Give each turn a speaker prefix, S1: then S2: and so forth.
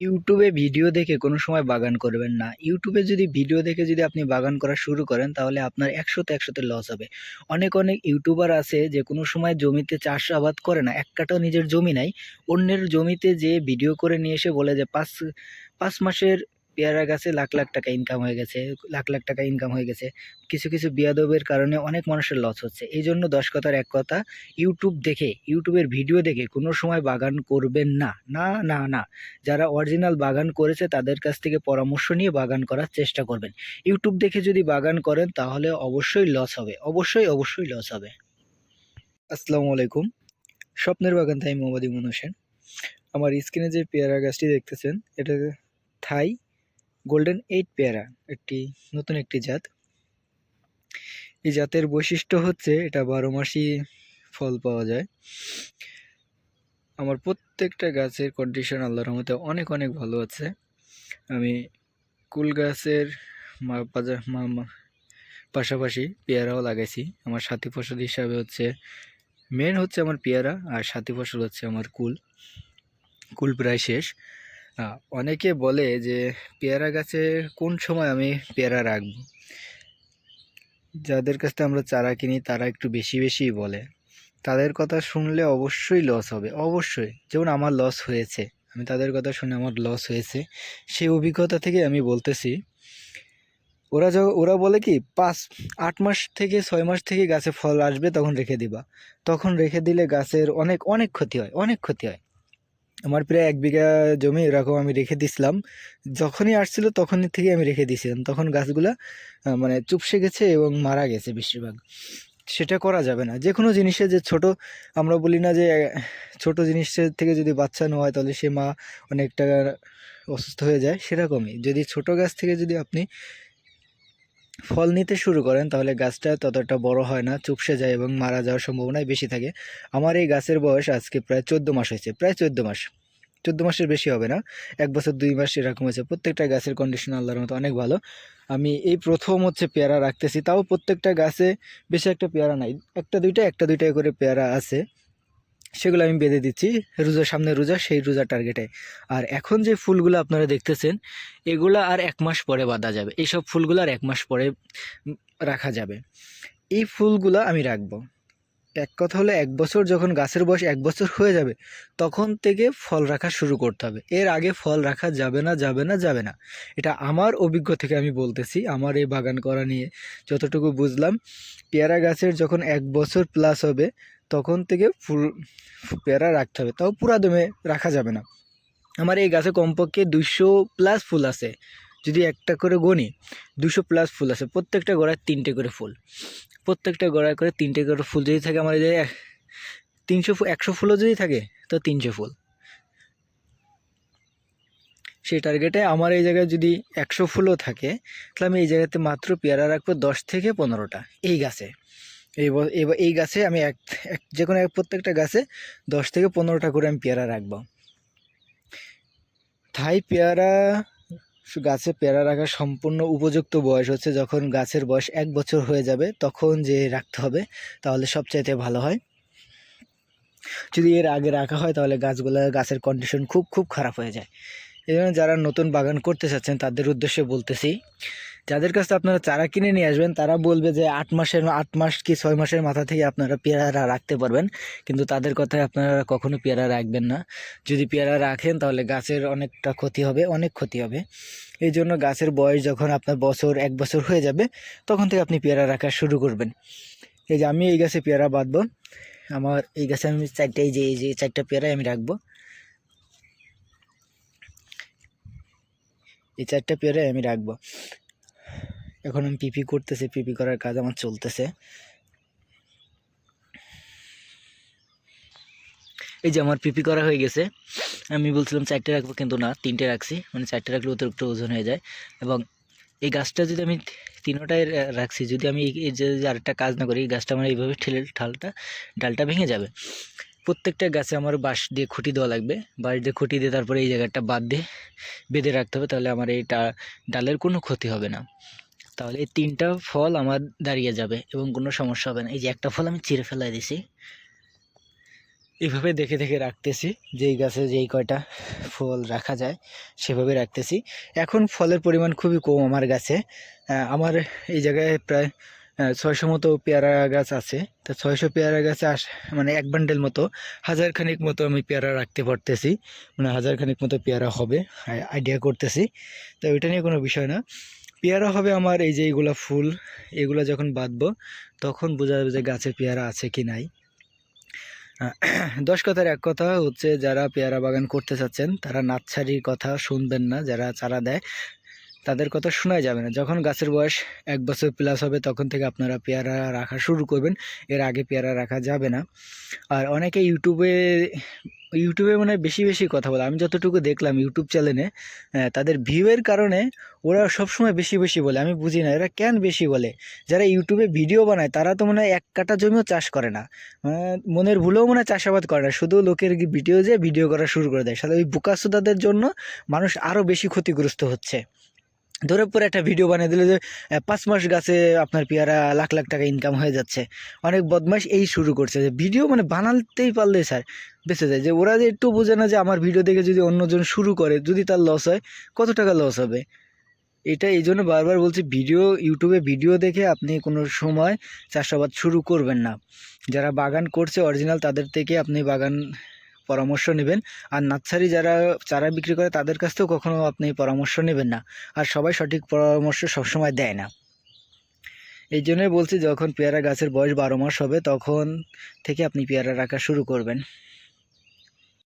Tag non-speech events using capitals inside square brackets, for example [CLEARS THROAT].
S1: ইউটিউবে ভিডিও দেখে কোনো সময় বাগান করবেন না। ইউটিউবে যদি ভিডিও দেখে যদি আপনি বাগান করা শুরু করেন, তাহলে আপনার একশোতে একশোতে লস হবে। অনেক অনেক ইউটিউবার আছে যে কোনো সময় জমিতে চাষ আবাদ করে না এক কাটাও নিজের জমি নাই, অন্যের জমিতে যে ভিডিও করে নিয়ে এসে বলে যে পাঁচ পাঁচ মাসের পেয়ারা গাছে লাখ লাখ টাকা ইনকাম হয়ে গেছে, লাখ লাখ টাকা ইনকাম হয়ে গেছে। কিছু কিছু বিয়াদবের কারণে অনেক মানুষের লস হচ্ছে। এই জন্য দশ কথার এক কথা ইউটিউব দেখে ইউটিউবের ভিডিও দেখে কোনো সময় বাগান করবেন না। না না না। যারা অরিজিনাল বাগান করেছে, তাদের কাছ থেকে পরামর্শ নিয়ে বাগান করার চেষ্টা করবেন। ইউটিউব দেখে যদি বাগান করেন, তাহলে অবশ্যই লস হবে। অবশ্যই অবশ্যই লস হবে। আসসালামু আলাইকুম। স্বপ্নের বাগান থাই মোহাম্মদ ইমন হোসেন। আমার স্ক্রিনে যে পেয়ারা গাছটি দেখতেছেন, এটা থাই গোল্ডেন এইট পেয়ারা একটি, নতুন একটি জাত। এই জাতের বৈশিষ্ট্য হচ্ছে, এটা বারো মাসই ফল পাওয়া যায়। আমার প্রত্যেকটা গাছের কন্ডিশন আল্লাহর রহমতে অনেক অনেক ভালো আছে। আমি কুল গাছের পাশাপাশি পেয়ারাও লাগাইছি। আমার সাথী ফসল হিসাবে হচ্ছে মেন হচ্ছে আমার পেয়ারা আর সাথী ফসল হচ্ছে আমার কুল। কুল প্রায় শেষ। অনেকে বলে যে পেয়ারা গাছে কোন সময় আমি পেয়ারা রাখব? যাদের কাছ থেকে আমরা চারা কিনি, তারা একটু বেশি বেশি বলে। তাদের কথা শুনলে অবশ্যই লস হবে। অবশ্যই। যেমন আমার লস হয়েছে। আমি তাদের কথা শুনে আমার লস হয়েছে। সেই অভিজ্ঞতা থেকে আমি বলতেছি, ওরা যখন ওরা বলে কি, পাঁচ, আট মাস থেকে ছয় মাস থেকে গাছে ফল আসবে, তখন রেখে দিবা। তখন রেখে দিলে গাছের অনেক অনেক ক্ষতি হয়, অনেক ক্ষতি হয়। আমার প্রায় এক বিঘা জমি এরকম আমি রেখে দিছিলাম। যখনই আসছিল তখনই থেকে আমি রেখে দিয়েছিলাম। তখন গাছগুলা মানে চুপসে গেছে এবং মারা গেছে বেশিরভাগ। সেটা করা যাবে না। যে কোনো জিনিসে যে ছোট, আমরা বলি না যে, ছোট জিনিসের থেকে যদি বাচ্চা নেওয়া হয় তাহলে সে মা অনেকটা অসুস্থ হয়ে যায়, সেরকমই। যদি ছোট গাছ থেকে যদি আপনি ফল নিতে শুরু করেন, তাহলে গাছটা ততটা বড় হয় না, চুপসে যায় এবং মারা যাওয়ার সম্ভাবনাই বেশি থাকে। আমার এই গাছের বয়স আজকে প্রায় চোদ্দ মাস হয়েছে, প্রায় চোদ্দ মাস। চোদ্দ মাসের বেশি হবে না, এক বছর, দুই মাস এরকম হয়েছে। প্রত্যেকটা গাছের কন্ডিশন আল্লাহর মতো অনেক ভালো। আমি এই প্রথম হচ্ছে পেয়ারা রাখতেছি, তাও প্রত্যেকটা গাছে বেশি একটা পেয়ারা নাই। একটা দুইটা একটা দুইটা করে পেয়ারা আছে। সেগুলো আমি বেঁধে দিচ্ছি রোজার সামনে রোজা, সেই রোজা টার্গেটে আর এখন যে ফুলগুলো আপনারা দেখতেছেন, এগুলো আর এক মাস পরে বাঁধা যাবে। এইসব ফুলগুলো আর এক মাস পরে রাখা যাবে। এই ফুলগুলো আমি রাখব। এক কথা হলো, এক বছর যখন গাছের বয়স এক বছর হয়ে যাবে, তখন থেকে ফল রাখা শুরু করতে হবে। এর আগে ফল রাখা যাবে না যাবে না যাবে না। এটা আমার অভিজ্ঞ থেকে আমি বলতেছি, আমার এই বাগান করা নিয়ে যতটুকু বুঝলাম। পেয়ারা গাছের যখন এক বছর প্লাস হবে তখন থেকে ফুল পেয়ারা রাখতে হবে। তাও পুরা দমে রাখা যাবে না। আমার এই গাছে কমপক্ষে দুশো প্লাস ফুল আছে। যদি একটা করে গনি দুশো প্লাস ফুল আছে। প্রত্যেকটা গোড়ায় তিনটে করে ফুল। প্রত্যেকটা গোড়ায় করে তিনটে করে ফুল যদি থাকে আমার যে তিনশো একশো ফুলও যদি থাকে, তো তিনশো ফুল। সেই টার্গেটে আমার এই জায়গায় যদি একশো ফুলও থাকে, তাহলে আমি এই জায়গাতে মাত্র পেয়ারা রাখব দশ থেকে পনেরোটা। এই গাছে। এই এই গাছে আমি এক এক যে কোনো প্রত্যেকটা গাছে দশ থেকে পনেরোটা করে আমি পেয়ারা রাখব। থাই পেয়ারা গাছে পেয়ারা রাখার সম্পূর্ণ উপযুক্ত বয়স হচ্ছে যখন গাছের বয়স এক বছর হয়ে যাবে, তখন যে রাখতে হবে, তাহলে সবচাইতে ভালো হয়। যদি এর আগে রাখা হয়, তাহলে গাছগুলো, গাছের কন্ডিশন খুব খুব খারাপ হয়ে যায়। এই জন্য যারা নতুন বাগান করতে চাচ্ছেন, তাদের উদ্দেশ্যে বলতেছি যাদের কাছে আপনারা চারা কিনে নিয়ে আসবেন, তারা বলবে যে আট মাসের আট মাস কি ছয় মাসের মাথা থেকে আপনারা পেয়ারা রাখতে পারবেন। কিন্তু তাদের কথায় আপনারা কখনো পেয়ারা রাখবেন না। যদি পেয়ারা রাখেন, তাহলে গাছের অনেকটা ক্ষতি হবে, অনেক ক্ষতি হবে। এই জন্য গাছের বয়স যখন আপনার বছর, এক বছর হয়ে যাবে, তখন থেকে আপনি পেয়ারা রাখা শুরু করবেন। এই যে আমি এই গাছে পেয়ারা বাঁধবো। আমার এই গাছে আমি চারটে, এই যে এই যে চারটা পেয়ারাই আমি রাখব। এই চারটা পেয়ারাই আমি রাখব। এখন আমি পিপি করতেছি, পিপি করার কাজ আমার চলতেছে। এই যে আমার পিপি করা হয়ে গেছে। আমি বলছিলাম চারটে রাখব কিন্তু না, তিনটে রাখছি। মানে চারটে রাখলে অতিরিক্ত ওজন হয়ে যায়। এবং এই গাছটা যদি আমি তিনোটায় রাখছি, যদি আমি এই- যে আরেকটা কাজ না করি, এই গাছটা আমার এইভাবে ঠেলে ঠালটা ডালটা ভেঙে যাবে। প্রত্যেকটা গাছে আমার বাঁশ দিয়ে খুঁটি দেওয়া লাগবে। বাঁশ দিয়ে খুঁটি দিয়ে তারপরে এই জায়গাটা বাদ দিয়ে বেঁধে রাখতে হবে, তাহলে আমার এই ডালের কোনো ক্ষতি হবে না। তাহলে এই তিনটা ফল আমার দাঁড়িয়ে যাবে এবং কোনো সমস্যা হবে না। এই যে একটা ফল আমি চিরে ফেলাই দিছি। এইভাবে দেখে দেখে রাখতেছি, যেই গাছে যেই কয়টা ফল রাখা যায়, সেভাবে রাখতেছি। এখন ফলের পরিমাণ খুবই কম আমার গাছে। আমার এই জায়গায় প্রায় ছয়শো মতো পেয়ারা গাছ আছে। তা ছয়শো পেয়ারা গাছে আস মানে এক বান্ডেল মতো হাজার খানিক মতো আমি পেয়ারা রাখতে পারতেছি। মানে হাজার খানিক মতো পেয়ারা হবে আইডিয়া করতেছি। তো ওইটা নিয়ে কোনো বিষয় না। পেয়ারা হবে আমার এই যে এইগুলা ফুল, এগুলো যখন বাঁধবো, তখন বোঝা যাবে যে গাছে পেয়ারা আছে কি নাই। [CLEARS THROAT] দশ কথার এক কথা হচ্ছে, যারা পেয়ারা বাগান করতে চাচ্ছেন, তারা নাচ্ছারির কথা শুনবেন না, যারা চারা দেয় তাদের কথা শোনাই যাবে না। যখন গাছের বয়স এক বছর প্লাস হবে, তখন থেকে আপনারা পেয়ারা রাখা শুরু করবেন। এর আগে পেয়ারা রাখা যাবে না। আর অনেকে ইউটিউবে ইউটিউবে মানে বেশি বেশি কথা বলে। আমি যতটুকু দেখলাম ইউটিউব চ্যানেলে তাদের ভিউয়ের কারণে ওরা সবসময় বেশি বেশি বলে। আমি বুঝি না, এরা কেন বেশি বলে? যারা ইউটিউবে ভিডিও বানায়, তারা তো মনে হয় এক কাটা জমিও চাষ করে না। মনের ভুলেও মনে হয় চাষাবাদ করে না। শুধু লোকের ভিডিও যে ভিডিও করা শুরু করে দেয়। সাথে ওই বুকাসুদাদের জন্য মানুষ আরও বেশি ক্ষতিগ্রস্ত হচ্ছে। ধরে পরে একটা ভিডিও বানিয়ে দিলে যে পাঁচ মাস গাছে আপনার পেয়ারা লাখ লাখ টাকা ইনকাম হয়ে যাচ্ছে। অনেক বদমাইশ এই শুরু করছে যে ভিডিও মানে বানাতেই পারলে স্যার, বেঁচে যায়। যে, ওরা যে একটু বোঝে না যে, আমার ভিডিও দেখে যদি অন্যজন শুরু করে, যদি তার লস হয়, কত টাকা লস হবে? এটা এই জন্য বারবার বলছি ভিডিও ইউটিউবে ভিডিও দেখে আপনি কোনো সময় চাষাবাদ শুরু করবেন না। যারা বাগান করছে অরিজিনাল তাদের থেকে আপনি বাগান পরামর্শ নেবেন। আর নার্সারি যারা, চারা বিক্রি করে তাদের কাছ থেকেও কখনও আপনি পরামর্শ নেবেন না। আর সবাই সঠিক পরামর্শ সবসময় দেয় না। এই জন্যই বলছি, যখন পেয়ারা গাছের বয়স বারো মাস হবে, তখন থেকে আপনি পেয়ারা রাখা শুরু করবেন।